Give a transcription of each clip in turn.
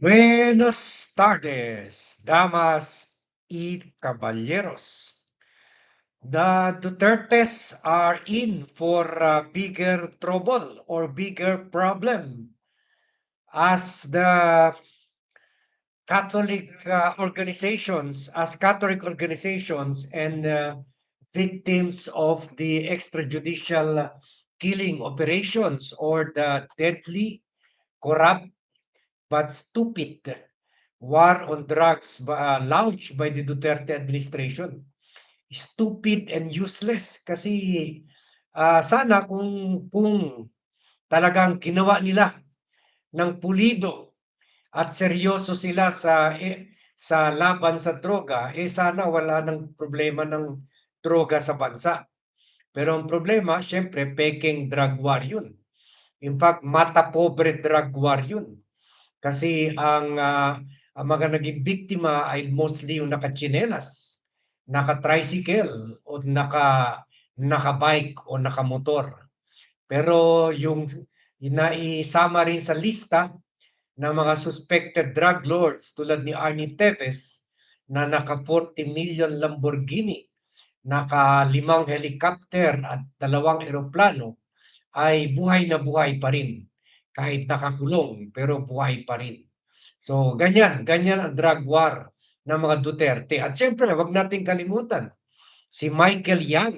Buenas tardes, damas y caballeros. The Dutertes are in for a bigger trouble or bigger problem as the Catholic uh, organizations, as Catholic organizations and uh, victims of the extrajudicial killing operations or the deadly, corrupt, but stupid war on drugs uh, launched by the Duterte administration. Stupid and useless kasi uh, sana kung kung talagang ginawa nila ng pulido at seryoso sila sa eh, sa laban sa droga, eh sana wala ng problema ng droga sa bansa. Pero ang problema, syempre, peking drug war yun. In fact, mata pobre drug war yun. Kasi ang, uh, ang mga naging biktima ay mostly yung nakachinelas, naka-tricycle o naka naka-bike o naka-motor. Pero yung naisama rin sa lista ng mga suspected drug lords tulad ni Arnie Teves na naka 40 million Lamborghini, naka limang helicopter at dalawang eroplano ay buhay na buhay pa rin kahit nakakulong pero buhay pa rin. So ganyan, ganyan ang drug war ng mga Duterte. At siyempre, wag nating kalimutan si Michael Yang,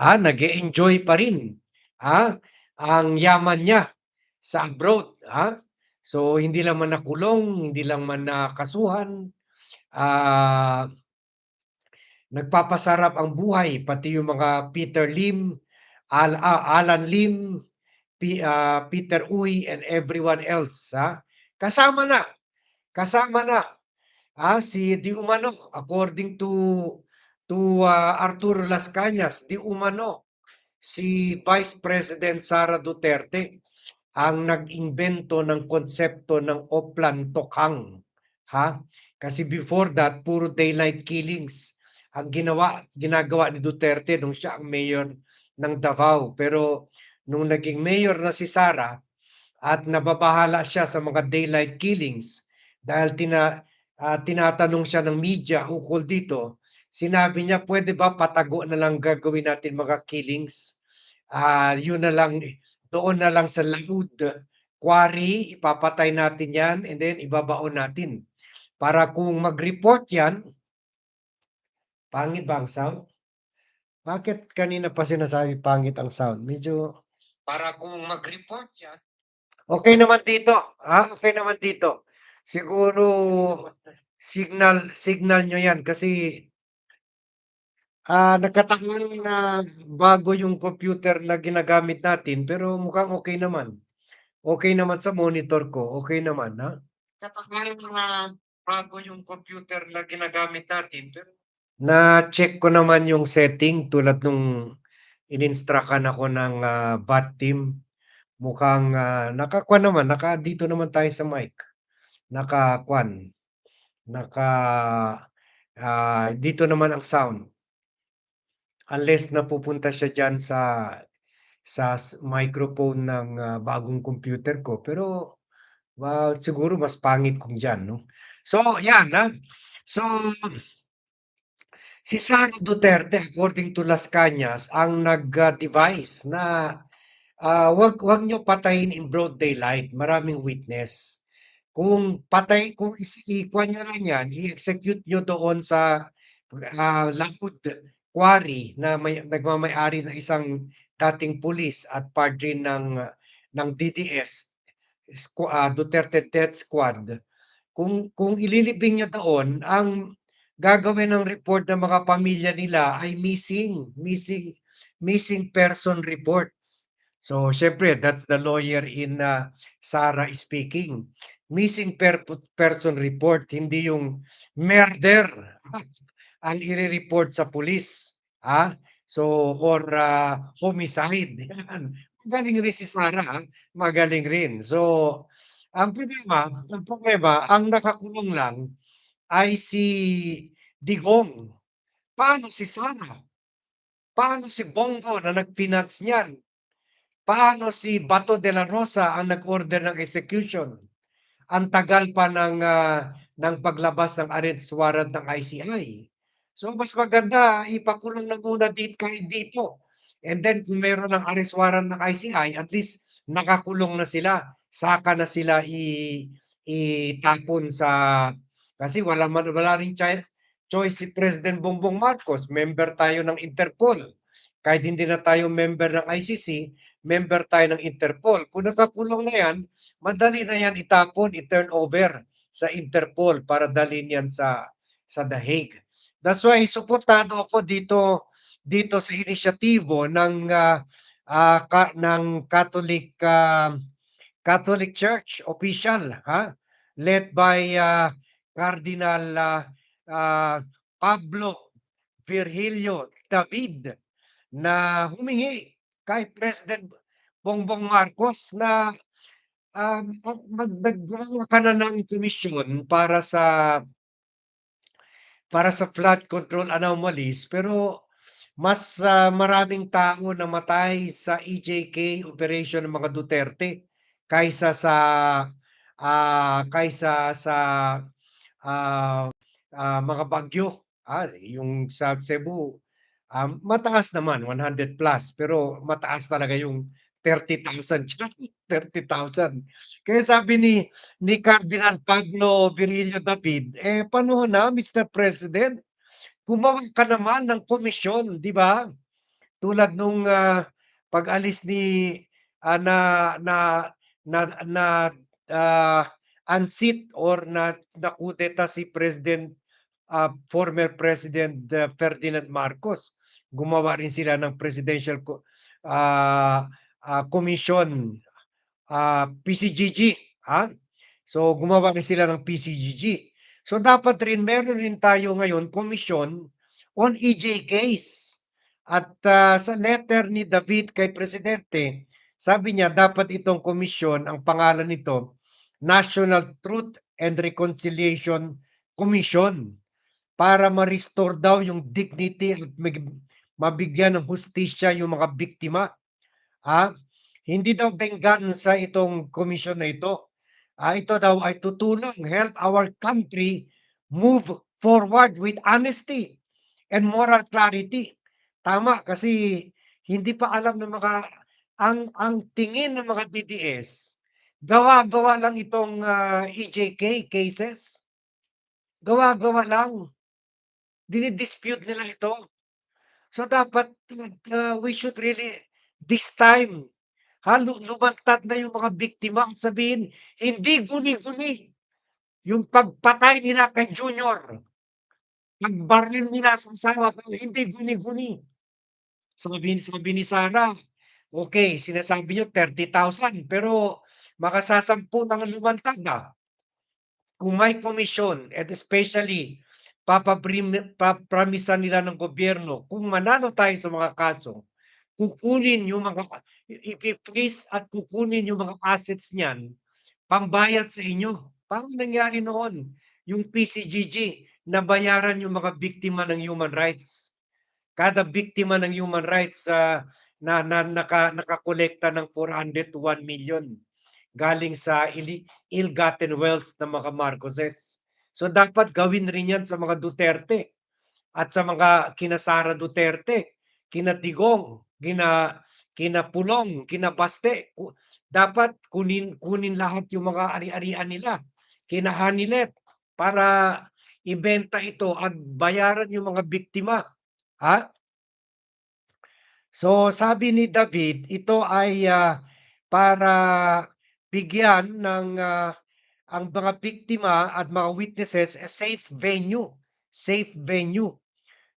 ah, nag-enjoy pa rin ah, ang yaman niya sa abroad. Ah. So hindi lang man nakulong, hindi lang man nakasuhan, ah, nagpapasarap ang buhay pati yung mga Peter Lim, Al ah, Alan Lim, P, uh, Peter Uy and everyone else ha. Kasama na. Kasama na ah, si Di Umano according to to uh, Arturo Las Cañas, Di Umano si Vice President Sara Duterte ang nag-imbento ng konsepto ng Oplan Tokhang. Ha? Kasi before that, puro daylight killings ang ginawa, ginagawa ni Duterte nung siya ang mayor ng Davao. Pero nung naging mayor na si Sara at nababahala siya sa mga daylight killings dahil tina, uh, tinatanong siya ng media ukol dito, sinabi niya pwede ba patago na lang gagawin natin mga killings? Uh, yun na lang doon na lang sa Laud quarry, ipapatay natin yan and then ibabaon natin. Para kung mag-report yan, pangit ba ang sound? Bakit kanina pa sinasabi pangit ang sound? Medyo, para kung mag-report yan, okay naman dito. Ha? Okay naman dito. Siguro, signal, signal nyo yan kasi Ah, nagkataon na bago yung computer na ginagamit natin, pero mukhang okey naman. Okey naman sa monitor ko, okey naman, ha? Nagkataon na bago yung computer na ginagamit natin, pero na-check ko naman yung setting tulad nung in-instructan ako ng, ah, VAT team. Mukhang, ah, nakakuwan naman, naka dito naman tayo sa mic. Nakakuwan, naka, ah, dito naman ang sound. Unless napupunta siya diyan sa sa microphone ng, ah, bagong computer ko pero, ah, siguro mas pangit kung diyan 'no. So 'yan, ah. So si Sara Duterte according to Las Cañas ang nag-devise na, ah, wag wag niyo patayin in broad daylight, maraming witness. Kung patay kung ikuwan niyo lang 'yan, i-execute niyo doon sa, ah, Laud quarry na may nagmamay-ari ng isang dating pulis at padre ng ng DDS, squa uh, Duterte Death Squad. Kung kung ililibing niya doon, ang gagawin ng report ng mga pamilya nila ay missing, missing, missing person reports. So, syempre, that's the lawyer in uh, Sara speaking. Missing per person report, hindi yung murder ang i-report sa pulis. Ah, so or uh, homicide. Yan. Magaling rin si Sara, ah, magaling rin. So, ang problema, ang problema, ang nakakulong lang ay si Digong. Paano si Sara? Paano si Bongo na nag-finance niyan? Paano si Bato de la Rosa ang nag-order ng execution? ang tagal pa ng, ah, ng paglabas ng arrest warrant ng ICI. So, mas maganda ipakulong na muna din kahit dito. And then kung meron ng arrest warrant ng ICI, at least nakakulong na sila, saka na sila i itapon sa kasi wala wala choi choice si President Bongbong Marcos, member tayo ng Interpol. Kahit hindi na tayo member ng ICC, member tayo ng Interpol. Kung nakakulong na yan, madali na yan itapon, i-turn over sa Interpol para dalhin yan sa sa The Hague. That's why suportado ako dito dito sa inisyatibo ng, ah, ah, ka ng Catholic, ah, Catholic Church official, ha, led by, ah, Cardinal, ah, ah, Pablo Virgilio David na humingi kay President Bongbong Marcos na, um, mag mag gumawa ka na ng komisyon para sa para sa flood control anomalies. Pero mas, ah, maraming tao namatay sa EJK operation ng mga Duterte kaysa sa, ah, kaysa sa, ah, ah, mga bagyo. Ah, yung sa Cebu, um, mataas naman 100 plus pero mataas talaga yung 30,000 diyan, 30,000. Kaya sabi ni ni Cardinal Pablo Virgilio David, eh, panahon na Mr. President, gumawa ka naman ng komisyon, 'di ba? Tulad nung, ah, pag-alis ni, ah, na na na na, ah, unseat or na nakudeta si President, ah, former President, ah, Ferdinand Marcos. Gumawa rin sila ng presidential ah, ah, commission, ah, PCGG, ah. So, gumawa rin sila ng PCGG. So, dapat rin meron rin tayo ngayon komisyon on EJKs. At, ah, sa letter ni David kay presidente, sabi niya dapat itong komisyon, ang pangalan nito, National Truth and Reconciliation Commission. Para ma-restore daw yung dignity at mabigyan ng hustisya yung mga biktima. Ah, hindi daw benggansa itong komisyon na ito. Ah, ito daw ay tutulong help our country move forward with honesty and moral clarity. Tama kasi hindi pa alam ng mga ang ang tingin ng mga DDS, gawa-gawa lang itong, ah, EJK cases. Gawa-gawa lang. Dini-dispute nila ito. So, dapat, ah, we should really this time, ha, lu lumantad na yung mga biktima at sabihin, hindi guni-guni yung pagpatay nila kay Junior. Pagbaril nila sa asawa ko, hindi guni-guni. Sabi sabi ni Sara, okey sinasabi niyo 30,000 pero makasasampu lang ang lumantad, ah. Kung may komisyon and especially papaprim papramisan nila ng gobyerno kung manalo tayo sa mga kaso, kukunin yung mga ipi-freeze at kukunin yung mga assets niyan, pambayad sa inyo. Parang nangyari noon, yung PCGG, nabayaran yung mga biktima ng human rights. Kada biktima ng human rights, ah, na na naka nakakolekta ng 400 to 1,000,000 galing sa ill-gotten wealth ng mga Marcoses. So, dapat gawin rin yan sa mga Duterte at sa mga kina Sara Duterte, kina Digong, kina kina Pulong, dapat kunin kunin lahat yung mga ari-arian nila, kina Hanilet, para ibenta ito at bayaran yung mga biktima, ha? So, sabi ni David, ito ay, ah, para bigyan ng, ah, ang mga biktima at mga witnesses a safe venue, safe venue.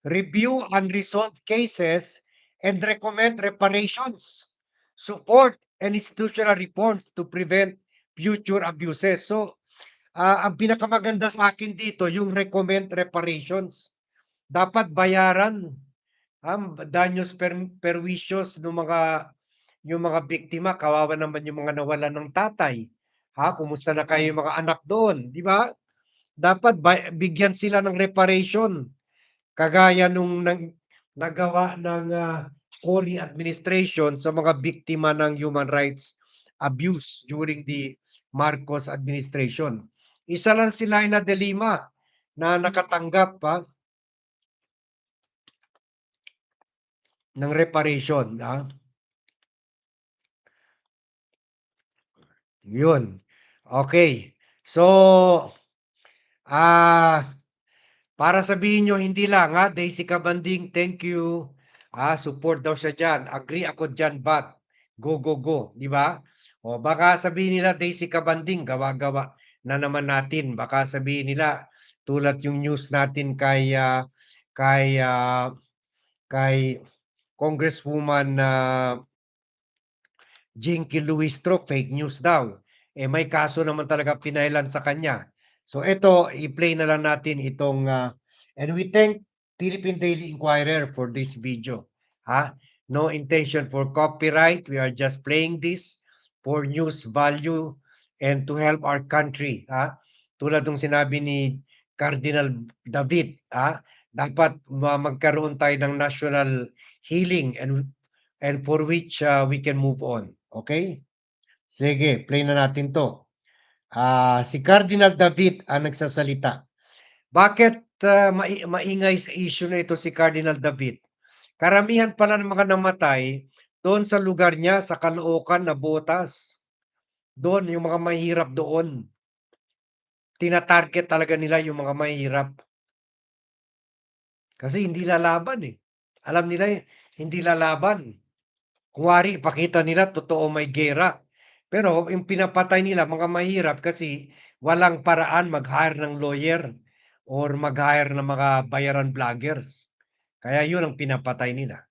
Review unresolved cases and recommend reparations, support and institutional reforms to prevent future abuses. So, ah, ang pinakamaganda sa akin dito yung recommend reparations. Dapat bayaran ang daños per perwisiyos nung mga yung mga biktima, kawawa naman yung mga nawalan ng tatay. Ha, kumusta na kayo mga anak doon, 'di ba? Dapat bigyan sila ng reparation. Kagaya nung nang nagawa ng, ah, Cory administration sa mga biktima ng human rights abuse during the Marcos administration. Isa lang si Laila de Lima na nakatanggap pa ng reparation, ah. Yun. Okay. So, ah, para sabihin niyo hindi lang, ah, Daisy Kabanding, thank you. Ah, support daw siya diyan. Agree ako diyan, Bat. Go, go, go, 'di ba? O baka sabihin nila Daisy Kabanding, gawa-gawa na naman natin. Baka sabihin nila tulad yung news natin kay ah, kay ah, kay Congresswoman na Jinky Luistro, fake news daw. Eh may kaso naman talaga pinailan sa kanya. So ito, i-play na lang natin itong ah, and we thank Philippine Daily Inquirer for this video. Ha? No intention for copyright. We are just playing this for news value and to help our country. Ha? Tulad ng sinabi ni Cardinal David, ha? Dapat ma- magkaroon tayo ng national healing and and for which ah, we can move on. Okay? Sige, play na natin to. Ah, si Cardinal David ang nagsasalita. Bakit mai- maingay sa issue na ito si Cardinal David? Karamihan pala ng mga namatay doon sa lugar niya sa Caloocan na botas. Doon yung mga mahirap doon. Tina-target talaga nila yung mga mahirap. Kasi hindi lalaban eh. Alam nila hindi lalaban. Kunwari, ipakita nila totoo may gera. Pero yung pinapatay nila mga mahirap kasi walang paraan mag-hire ng lawyer or mag-hire ng mga bayaran vloggers. Kaya yun ang pinapatay nila.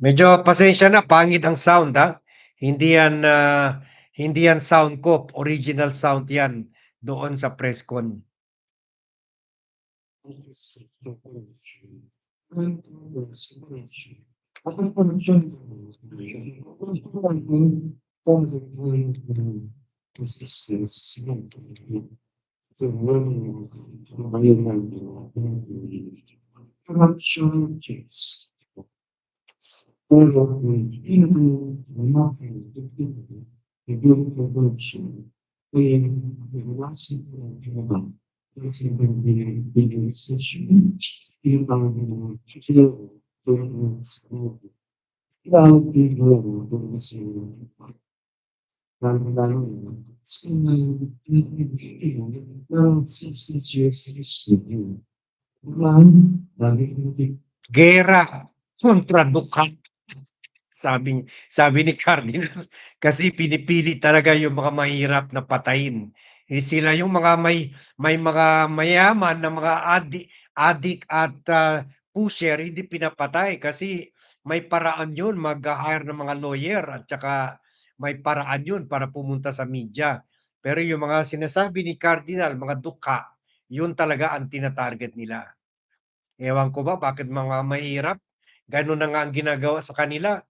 Medyo pasensya na, pangit ang sound ha. Hindi yan ah, hindi yan sound ko, original sound yan doon sa press con. Corruption case. Pero, hindi naman natin the good corruption. Kaya, iwasin ko ang ginawa. Kasi yung binigay sa siya, yung mga ginawa, siya, Kailangan pinagawa ko kasi lalo-lalo na sa mga pinagbibitin ng 60 years history. Marami, lagi hindi Gera kontra Ducat. Sabi sabi ni Cardinal kasi pinipili talaga yung mga mahirap na patayin. Eh, sila yung mga may may mga mayaman na mga adi adik at ah, pusher hindi pinapatay kasi may paraan yun mag-hire ng mga lawyer at saka may paraan yun para pumunta sa media. Pero yung mga sinasabi ni Cardinal, mga duka, yun talaga ang tina-target nila. Ewan ko ba bakit mga mahirap, gano'n na nga ang ginagawa sa kanila.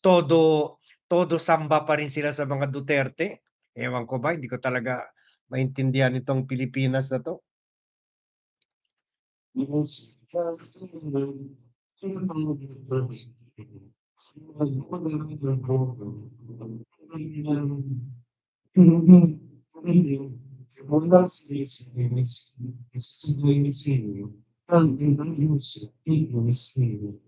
Todo todo samba pa rin sila sa mga Duterte. Ewan ko ba, hindi ko talaga maintindihan itong Pilipinas na 'to.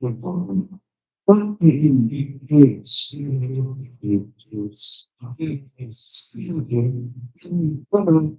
But hindi is is still again in parang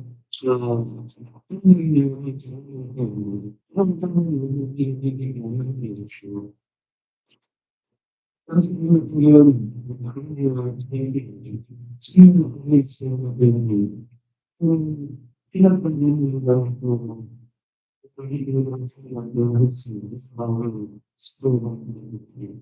yung mag mabilis yung parang yung pagbuhat ng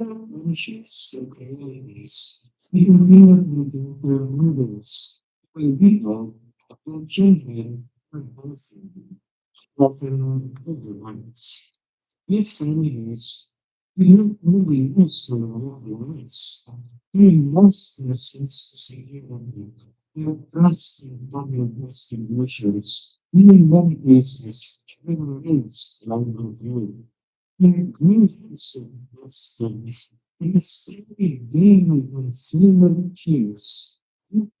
subdivision of be the. We the we up with their models, when people of children are often often overnight. These families do not really use to our lives. They must lessons to say They are trust in public distributions. Even many cases, human beings along the so constant. It is simply daily with similar tears.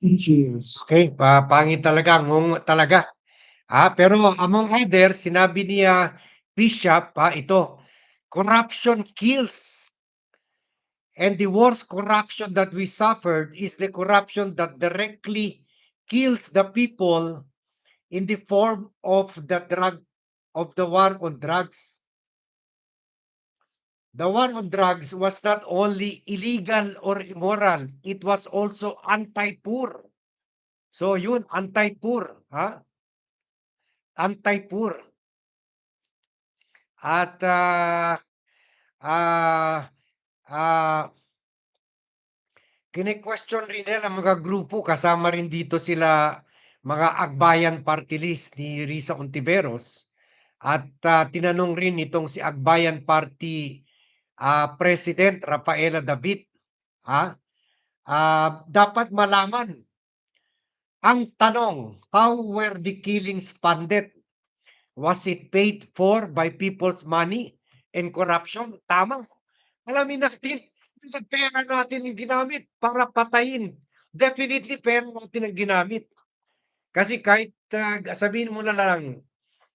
Teachers. Okay, pa pangit talaga, ngungo talaga. Ah, pero among other, sinabi niya Bishop, ah, ito, corruption kills. And the worst corruption that we suffered is the corruption that directly kills the people in the form of the drug of the war on drugs. The war on drugs was not only illegal or immoral, it was also anti-poor. So yun, anti-poor, ha? Anti-poor. At ah, ah, ah, kine-question rin nila mga grupo, kasama rin dito sila mga Akbayan Party List ni Risa Ontiveros. At ah, tinanong rin itong si Akbayan Party ah, President Rafaela David, ha? Ah, dapat malaman ang tanong, how were the killings funded? Was it paid for by people's money and corruption? Tama. Alamin natin, pera natin yung ginamit para patayin. Definitely pera natin ang ginamit. Kasi kahit ah, sabihin mo na lang,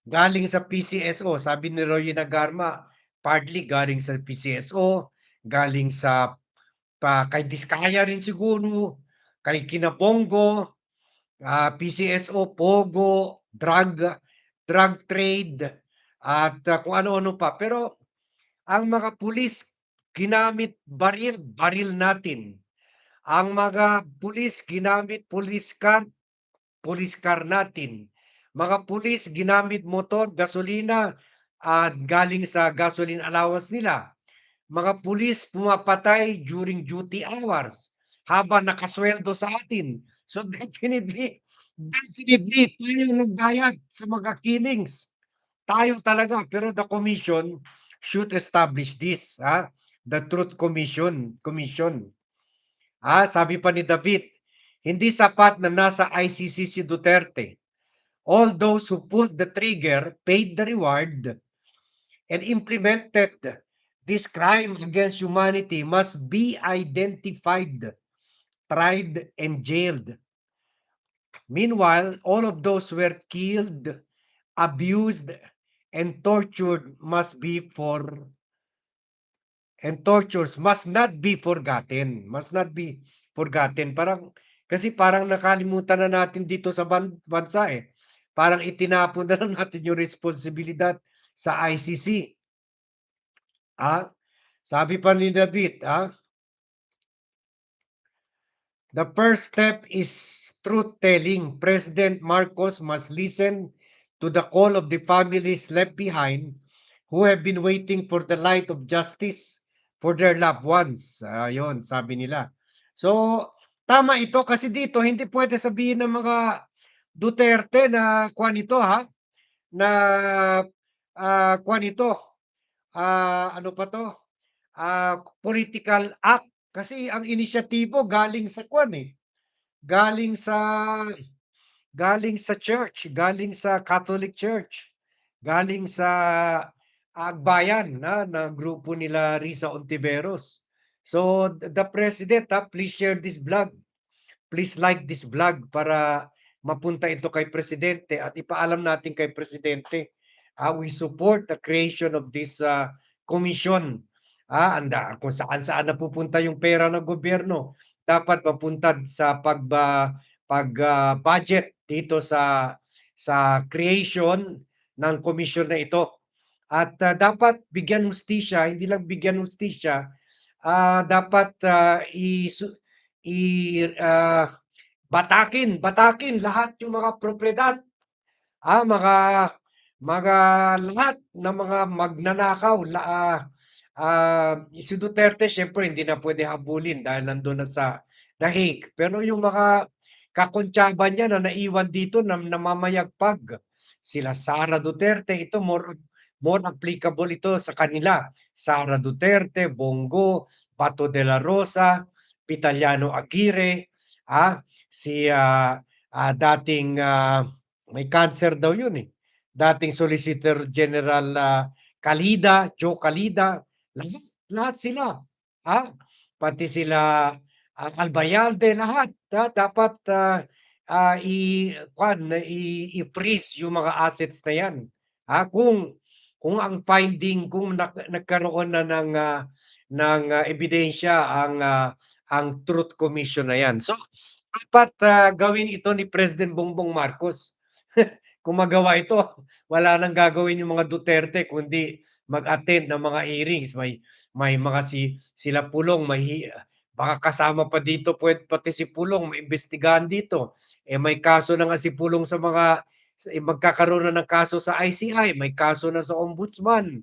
galing sa PCSO, sabi ni Roy Nagarma, partly galing sa PCSO, galing sa pa kay Diskaya rin siguro, kay Kinabongo, ah, PCSO, Pogo, drug drug trade at ah, kung ano-ano pa. Pero ang mga pulis ginamit baril, baril natin. Ang mga pulis ginamit police car, police car natin. Mga pulis ginamit motor, gasolina at galing sa gasoline allowance nila. Mga pulis pumapatay during duty hours habang nakasweldo sa atin. So definitely, definitely tayo nagbayad sa mga killings. Tayo talaga, pero the commission should establish this, ha? The Truth Commission, Commission. Ah, sabi pa ni David, hindi sapat na nasa ICC si Duterte. All those who pulled the trigger paid the reward and implemented this crime against humanity must be identified, tried, and jailed. Meanwhile, all of those who were killed, abused, and tortured must be for and tortures must not be forgotten. Must not be forgotten. Parang kasi parang nakalimutan na natin dito sa ban- bansa eh. Parang itinapon na natin yung responsibilidad sa ICC. Ah, sabi pa ni David, ah, The first step is truth-telling. President Marcos must listen to the call of the families left behind who have been waiting for the light of justice for their loved ones. Ayun, sabi nila. So, tama ito kasi dito hindi pwede sabihin ng mga Duterte na kuwan ito ha, na ah, kuwan ito, ah, ano pa 'to, ah, political act. Kasi ang inisyatibo galing sa kuwan, eh, galing sa galing sa church, galing sa Catholic Church, galing sa Agbayan na na grupo nila Risa Ontiveros. So, the president, ah, please share this vlog. Please like this vlog para mapunta ito kay presidente at ipaalam natin kay presidente, ah, we support the creation of this, ah, commission. Ah, anda kung saan-saan napupunta yung pera ng gobyerno, dapat mapunta sa pagba pag, ah, budget dito sa sa creation ng komisyon na ito. At, ah, dapat bigyan hustisya, hindi lang bigyan hustisya, ah, dapat, ah, isu i ah, batakin batakin lahat yung mga propiedad, ah, mga mga lahat ng mga magnanakaw la ah, ah, si Duterte siyempre hindi na puwede habulin dahil nandun na sa The Hague. Pero yung mga kakuntsaba niya na naiwan dito na namamayagpag, sila Sara Duterte, ito more more applicable ito sa kanila. Sara Duterte, Bongo, Bato de la Rosa, Vitaliano Aguirre, ah, si, ah, ah, dating, ah, may cancer daw yun, eh, dating Solicitor General, ah, Calida, Joe Calida, lahat lahat sila, ah, pati sila, ah, Albayalde, lahat, ah, dapat, ah, ah, i kuwan i i-freeze yung mga assets na yan, ah, kung kung ang finding kung nag nagkaroon na ng, ah, ng, ah, ebidensya ang, ah, ang Truth Commission na yan. So, dapat, ah, gawin ito ni President Bongbong Marcos. Kung magawa ito, wala nang gagawin yung mga Duterte kundi mag-attend ng mga hearings. May may mga si sila Pulong mahi baka kasama pa dito puwed pati si Pulong maimbestigahan dito. Eh, may kaso na nga si Pulong sa mga eh, magkakaroon na ng kaso sa ICI, may kaso na sa ombudsman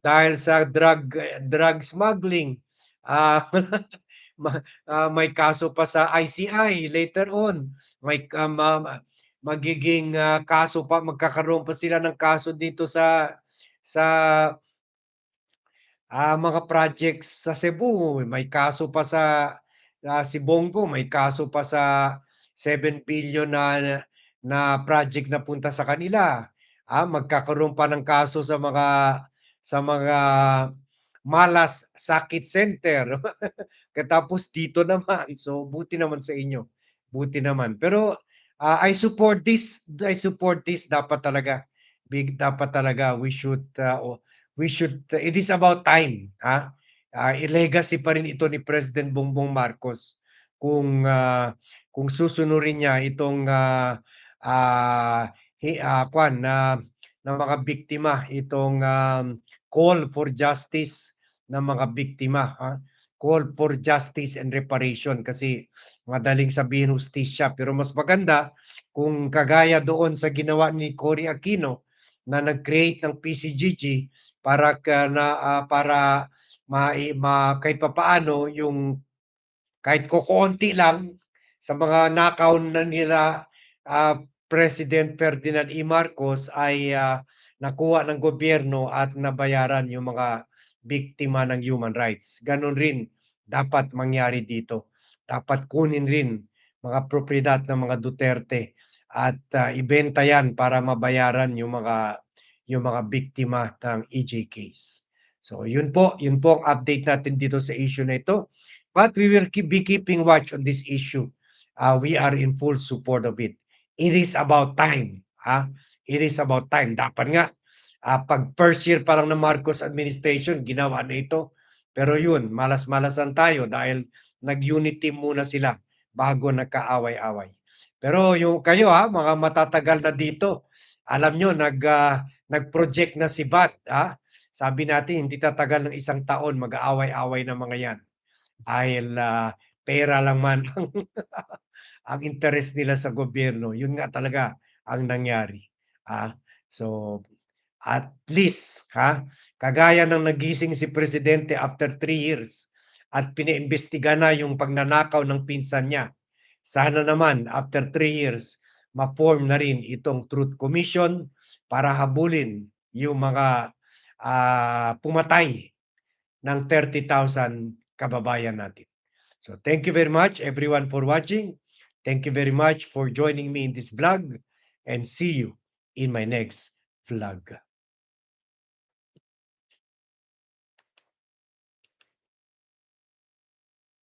dahil sa drug drug smuggling. Ah, may kaso pa sa ICI later on. May ma ma magiging, ah, kaso pa magkakaroon pa sila ng kaso dito sa sa ah, mga projects sa Cebu. May kaso pa sa ah, si Bongo, may kaso pa sa 7 billion na na project na punta sa kanila. Ah, magkakaroon pa ng kaso sa mga sa mga malas sakit center. Tapos dito naman, so buti naman sa inyo, buti naman. Pero, ah, I support this, I support this. Dapat talaga, big dapat talaga we should, o we should it is about time, ah, ah, i-legacy pa rin ito ni President Bongbong Marcos. Kung, ah, kung susunurin niya itong, ah, ah, hi ah, kuwan na ng mga biktima, itong, um, call for justice ng mga biktima, ah, call for justice and reparation kasi madaling sabihin hustisya pero mas maganda kung kagaya doon sa ginawa ni Cory Aquino na nag-create ng PCGG para na, ah, para mai ma kahit papaano yung kahit kokonti lang sa mga nakaw na nila, ah, President Ferdinand E. Marcos ay, ah, nakuha ng gobyerno at nabayaran yung mga biktima ng human rights. Gano'n rin dapat mangyari dito. Dapat kunin rin mga propiedad ng mga Duterte at, ah, ibenta yan para mabayaran yung mga yung mga biktima ng EJ case. So yun po, yun po ang update natin dito sa issue na ito. But we will keep be keeping watch on this issue. Ah, we are in full support of it. It is about time, ha? It is about time. Dapat nga, ah, 'pag first year pa lang ng Marcos administration ginawa na ito. Pero yun, malas-malasan tayo dahil nag-unit team muna sila bago nagkaaway-away. Pero yung kayo, ha, mga matatagal na dito, alam niyo nag, ah, nag-project na si VAT, ha? Sabi natin hindi tatagal ng isang taon mag-aaway-away na mga yan. Dahil, ah, pera lang man ang ang interes nila sa gobyerno. Yun nga talaga ang nangyari, ah. So, at least, ha, kagaya ng nagising si presidente after 3 years at pinaimbestiga na yung pagnanakaw ng pinsan niya. Sana naman after 3 years ma-form na rin itong Truth Commission para habulin yung mga, ah, pumatay ng 30,000 kababayan natin. So, thank you very much everyone for watching. Thank you very much for joining me in this vlog and see you in my next vlog.